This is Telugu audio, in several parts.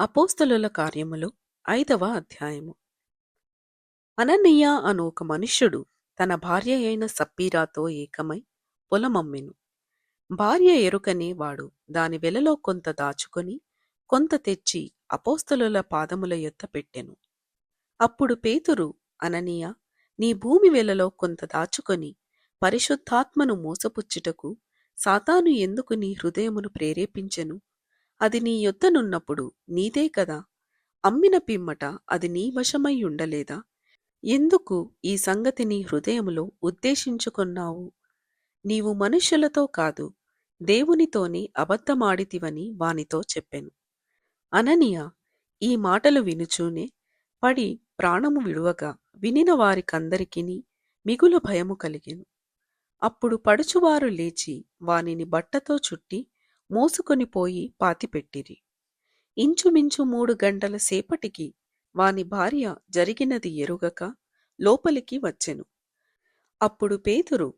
అపోస్తలుల కార్యములు ఐదవ అధ్యాయము. అననీయ అను ఒక మనుష్యుడు తన భార్య అయిన సప్పీరాతో ఏకమై పొలమమ్మెను. భార్య ఎరుకనే వాడు దాని వెలలో కొంత దాచుకొని కొంత తెచ్చి అపోస్తలుల పాదముల యొద్ద పెట్టెను. అప్పుడు పేతురు అననీయ నీ భూమి వెలలో కొంత దాచుకొని పరిశుద్ధాత్మను మోసపుచ్చుటకు సాతాను ఎందుకు నీ హృదయమును ప్రేరేపించెను? అది నీ యొద్దనున్నప్పుడు నీదే కదా. అమ్మిన పిమ్మట అది నీ వశమై ఉండలేదా? ఎందుకు ఈ సంగతిని హృదయములో ఉద్దేశించుకొన్నావు? నీవు మనుష్యులతో కాదు దేవునితోనే అబద్ధమాడితివని వానితో చెప్పెను. అననియ ఈ మాటలు వినుచూనే పడి ప్రాణము విడువగా వినిన వారికందరికిని మిగుల భయము కలిగెను. అప్పుడు పడుచువారు లేచి వానిని బట్టతో చుట్టి మోసుకొని పోయి పాతిపెట్టిరి ఇంచుమించు మూడు గంటల సేపటికి వాని భార్య జరిగినది ఎరుగక లోపలికి వచ్చెను. అప్పుడు పేతురు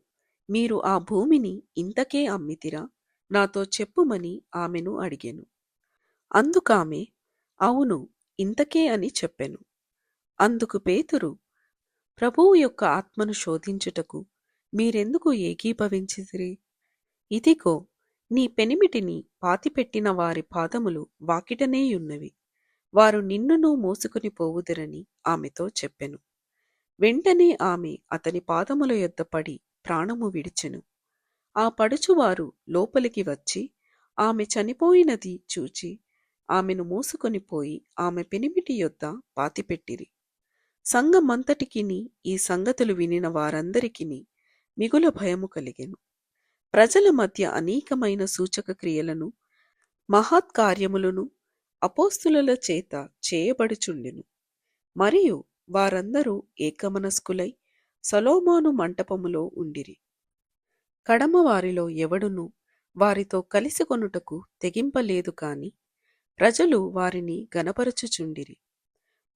మీరు ఆ భూమిని ఇంతకే అమ్మితిరా? నాతో చెప్పుమని ఆమెను అడిగెను. అందుకామె అవును ఇంతకే అని చెప్పెను. అందుకు పేతురు ప్రభువు యొక్క ఆత్మను శోధించుటకు మీరెందుకు ఏకీభవించిదిరి ఇదిగో నీ పెనిమిటిని పాతిపెట్టిన వారి పాదములు వాకిటనేయున్నవి. వారు నిన్నును మోసుకుని పోవుదురని ఆమెతో చెప్పెను. వెంటనే ఆమె అతని పాదముల యొద్ద పడి ప్రాణము విడిచెను. ఆ పడుచువారు లోపలికి వచ్చి ఆమె చనిపోయినది చూచి ఆమెను మోసుకొని పోయి ఆమె పెనిమిటి యొద్ద పాతిపెట్టిరి. సంఘమంతటికిని ఈ సంగతులు వినిన వారందరికిని మిగుల భయము కలిగెను. ప్రజల మధ్య అనేకమైన సూచక క్రియలను మహత్కార్యములను అపోస్తుల చేత చేయబడుచుండెను. మరియు వారందరూ ఏకమనస్కులై సలోమాను మంటపములో ఉండిరి. కడమవారిలో ఎవడునూ ఎవడును వారితో కలిసి కొనుటకు తెగింపలేదు కాని ప్రజలు వారిని గనపరచుచుండిరి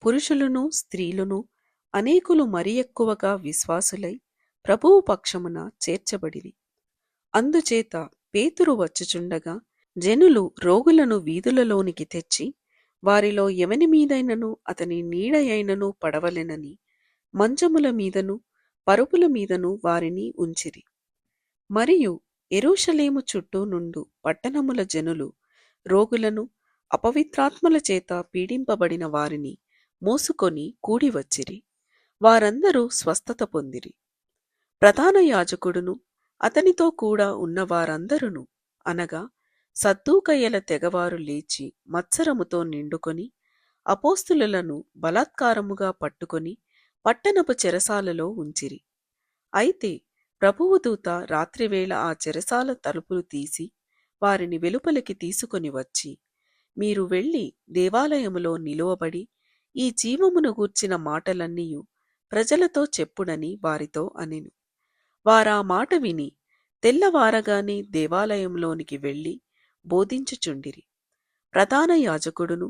పురుషులను స్త్రీలను అనేకులు మరి ఎక్కువగా విశ్వాసులై ప్రభువు పక్షమున చేర్చబడిరి. అందుచేత పేతురు వచ్చుచుండగా జనులు రోగులను వీధులలోనికి తెచ్చి వారిలో ఎవని మీదైనను అతని నీడయైనను పడవలెనని మంచముల మీదను పరుపుల మీదను వారిని ఉంచిరి. మరియు ఎరుషలేము చుట్టూ నుండు పట్టణముల జనులు రోగులను అపవిత్రాత్మల చేత పీడింపబడిన వారిని మోసుకొని కూడివచ్చిరి వారందరూ స్వస్థత పొందిరి. ప్రధాన యాజకుడును అతనితో కూడా ఉన్న వారందరును అనగా సద్దూకయ్యల తెగవారు లేచి మత్సరముతో నిండుకొని అపోస్తులను బలాత్కారముగా పట్టుకొని పట్టణపు చెరసాలలో ఉంచిరి. అయితే ప్రభువు దూత రాత్రివేళ ఆ చెరసాల తలుపులు తీసి వారిని వెలుపలికి తీసుకొని వచ్చి మీరు వెళ్ళి దేవాలయములో నిలువబడి ఈ జీవమును గూర్చిన మాటలన్నీయు ప్రజలతో చెప్పుడని వారితో అనెను. వారా మాట విని తెల్లవారగానే దేవాలయంలోనికి వెళ్ళి బోధించుచుండిరి. ప్రధాన యాజకుడును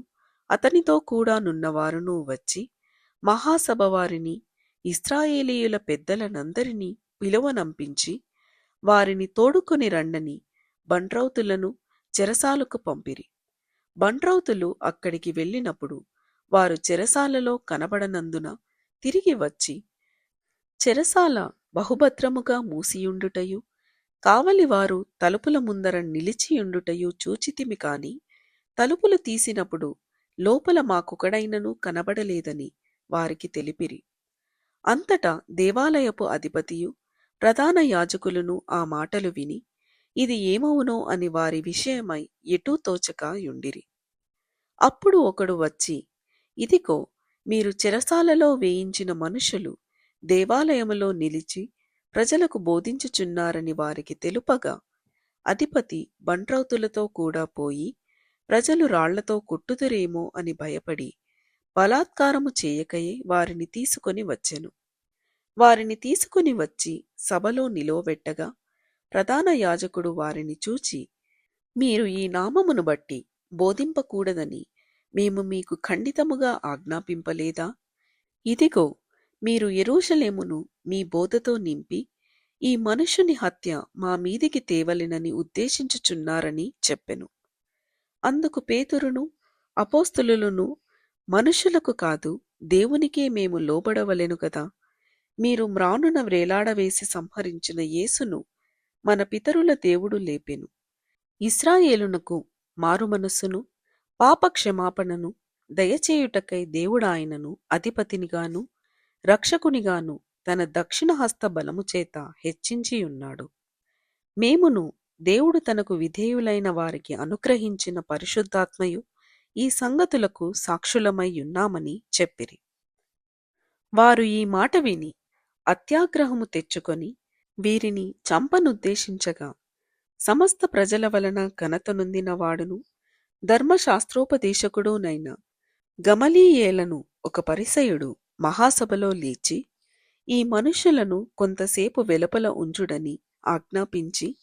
అతనితో కూడా నున్నవారును వచ్చి మహాసభ వారిని ఇస్రాయేలీయుల పెద్దలనందరినీ పిలువనంపించి వారిని తోడుకొని రండని బండ్రౌతులను చెరసాలకు పంపిరి. బండ్రౌతులు అక్కడికి వెళ్ళినప్పుడు వారు చెరసాలలో కనబడనందున తిరిగి వచ్చి చెరసాల బహుభద్రముగా మూసియుండుటయు. కావలివారు తలుపుల ముందర నిలిచియుండుటయు చూచితిమి కాని తలుపులు తీసినప్పుడు లోపల మాకొకడైనను కనబడలేదని వారికి తెలిపిరి. అంతటా దేవాలయపు అధిపతియు ప్రధాన యాజకులను ఆ మాటలు విని ఇది ఏమవునో అని వారి విషయమై ఎటూ తోచక యుండిరి. అప్పుడు ఒకడు వచ్చి ఇదిగో మీరు చెరసాలలో వేయించిన మనుషులు దేవాలయములో నిలిచి ప్రజలకు బోధించుచున్నారని వారికి తెలుపగా అధిపతి బంట్రౌతులతో కూడా పోయి ప్రజలు రాళ్ళతో కొట్టుదురేమో అని భయపడి బలాత్కారము చేయకయే వారిని తీసుకొని వచ్చెను. వారిని తీసుకుని వచ్చి సభలో నిలువబెట్టగా ప్రధాన యాజకుడు వారిని చూచి మీరు ఈ నామమును బట్టి బోధింపకూడదని మేము మీకు ఖండితముగా ఆజ్ఞాపింపలేదా? ఇదిగో మీరు ఎరూషలేమును మీ బోధతో నింపి ఈ మనుషుని హత్య మా మీదికి తేవలెనని ఉద్దేశించుచున్నారని చెప్పెను. అందుకు పేతురును అపోస్తులును మనుషులకు కాదు దేవునికే మేము లోబడవలెను కదా మీరు మ్రానున వ్రేలాడవేసి సంహరించిన యేసును మన పితరుల దేవుడు లేపెను. ఇస్రాయేలునకు మారుమనస్సును పాప క్షమాపణను దయచేయుటకై దేవుడాయనను అధిపతినిగాను రక్షకునిగాను తన దక్షిణ హస్త బలము చేత హెచ్చించియున్నాడు. మేమును దేవుడు తనకు విధేయులైన వారికి అనుగ్రహించిన పరిశుద్ధాత్మయు ఈ సంగతులకు సాక్షులమై ఉన్నామని చెప్పిరి. వారు ఈ మాట విని అత్యాగ్రహము తెచ్చుకొని వీరిని చంపనుద్దేశించగా సమస్త ప్రజల వలన ఘనత నొందిన వాడును ధర్మశాస్త్రోపదేశకుడునైన గమలీయేలను ఒక పరిసయుడు మహాసభలో లేచి ఈ మనుషులను కొంతసేపు వెలుపల ఉంచుడని ఆజ్ఞాపించి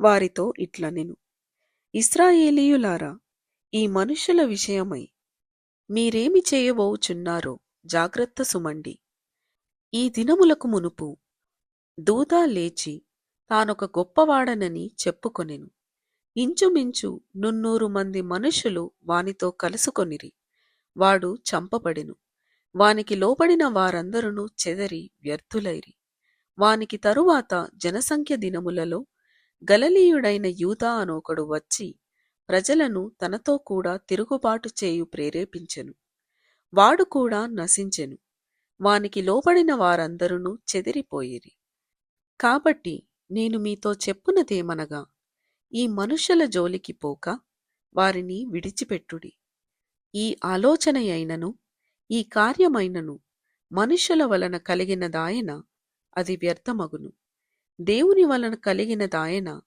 వారితో ఇట్లనెను ఇస్రాయేలీయులారా ఈ మనుషుల విషయమై మీరేమి చేయబోచున్నారో జాగ్రత్త సుమండి. ఈ దినములకు మునుపు దూదా లేచి తానొక గొప్పవాడనని చెప్పుకొనెను. ఇంచుమించు నున్నూరు మంది మనుషులు వానితో కలుసుకొనిరి. వాడు చంపబడెను. వానికి లోబడిన వారందరును చెదరి వ్యర్థులైరి. వానికి తరువాత జనసంఖ్య దినములలో గలలీయుడైన యూదా అనొకడు వచ్చి ప్రజలను తనతో కూడా తిరుగుబాటు చేయు ప్రేరేపించెను. వాడు కూడా నశించెను. వానికి లోబడిన వారందరును చెదిరిపోయిరి. కాబట్టి నేను మీతో చెప్పునదేమనగా ఈ మనుషుల జోలికి పోక వారిని విడిచిపెట్టుడి. ఈ ఆలోచన అయినను ఈ కార్యమైనను మనుషుల వలన కలిగినదాయన అది వ్యర్థమగును. దేవుని వలన కలిగినదాయన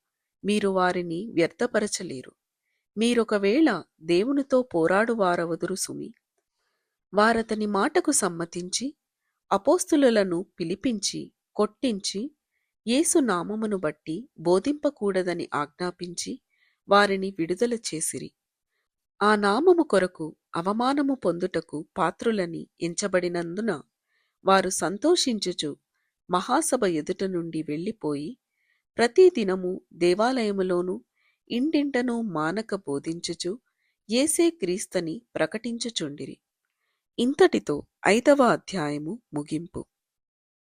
మీరు వారిని వ్యర్థపరచలేరు. మీరొకవేళ దేవునితో పోరాడువారవదురు సుమి. వారతని మాటకు సమ్మతించి అపోస్తులను పిలిపించి కొట్టించి యేసు నామమును బట్టి బోధింపకూడదని ఆజ్ఞాపించి వారిని విడుదల చేసిరి. ఆ నామము కొరకు అవమానము పొందుటకు పాత్రులని ఎంచబడినందున వారు సంతోషించుచు మహాసభ ఎదుట నుండి వెళ్ళిపోయి ప్రతిదినము దేవాలయములోను ఇంటింటను మానక బోధించుచు ఏసే క్రీస్తని ప్రకటించుచుండిరి. ఇంతటితో ఐదవ అధ్యాయము ముగింపు.